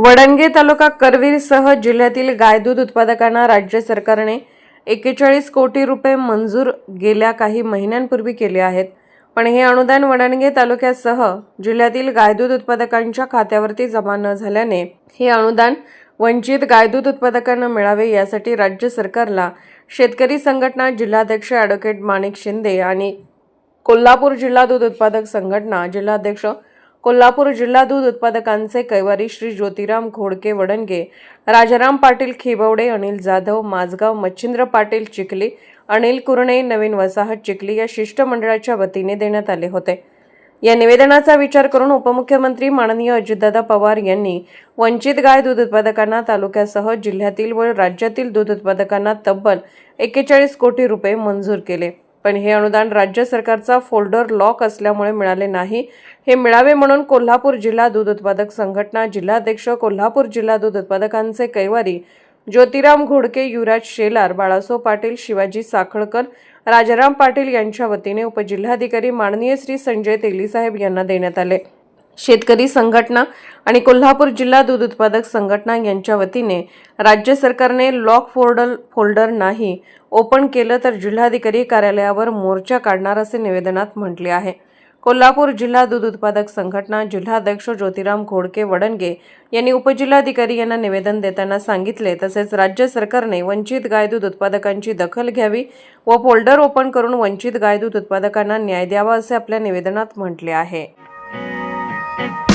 वडणगे तालुका करवीरसह जिल्ह्यातील गायदूध उत्पादकांना राज्य सरकारने एकेचाळीस कोटी रुपये मंजूर गेल्या काही महिन्यांपूर्वी केले आहेत. पण हे अनुदान वडणगे तालुक्यासह जिल्ह्यातील गायदूध उत्पादकांच्या खात्यावरती जमा न झाल्याने हे अनुदान वंचित गायदूध उत्पादकांना मिळावे यासाठी राज्य सरकारला शेतकरी संघटना जिल्हाध्यक्ष ॲडव्होकेट माणिक शिंदे आणि कोल्हापूर जिल्हा दूध उत्पादक संघटना जिल्हाध्यक्ष कोल्हापूर जिल्हा दूध उत्पादकांचे कैवारी श्री ज्योतिराम घोडके वडणगे राजाराम पाटील खिबवडे अनिल जाधव माझगाव मच्छिंद्र पाटील चिखली अनिल कुरणे नवीन वसाहत चिखली या शिष्टमंडळाच्या वतीने देण्यात आले होते. या निवेदनाचा विचार करून उपमुख्यमंत्री माननीय अजितदादा पवार यांनी वंचित गाय दूध उत्पादकांना तालुक्यासह जिल्ह्यातील व राज्यातील दूध उत्पादकांना तब्बल एक्केचाळीस कोटी रुपये मंजूर केले. पण हे अनुदान राज्य सरकारचा फोल्डर लॉक असल्यामुळे मिळाले नाही. हे मिळावे म्हणून कोल्हापूर जिल्हा दूध उत्पादक संघटना जिल्हाध्यक्ष कोल्हापूर जिल्हा दूध उत्पादकांचे कैवारी ज्योतिराम घोडके युवराज शेलार बाळासो पाटील शिवाजी साखळकर राजाराम पाटील यांच्या वतीने उपजिल्हाधिकारी माननीय श्री संजय तेलीसाहेब यांना देण्यात आले. शेतकरी संघटना आणि कोल्हापूर जिल्हा दूध उत्पादक संघटना यांच्या वतीने राज्य सरकारने लॉक फोर्डल फोल्डर नाही ओपन केलं तर जिल्हाधिकारी कार्यालयावर मोर्चा काढणार असे निवेदनात म्हटले आहे. कोल्हापूर जिल्हा दूध उत्पादक संघटना जिल्हाध्यक्ष ज्योतिराम घोडके वडणगे यांनी उपजिल्हाधिकारी यांना निवेदन देताना सांगितले तसेच राज्य सरकारने वंचित गाय दूध उत्पादकांची दखल घ्यावी व फोल्डर ओपन करून वंचित गाय दूध उत्पादकांना न्याय द्यावा असे आपल्या निवेदनात म्हटले आहे. Thank you.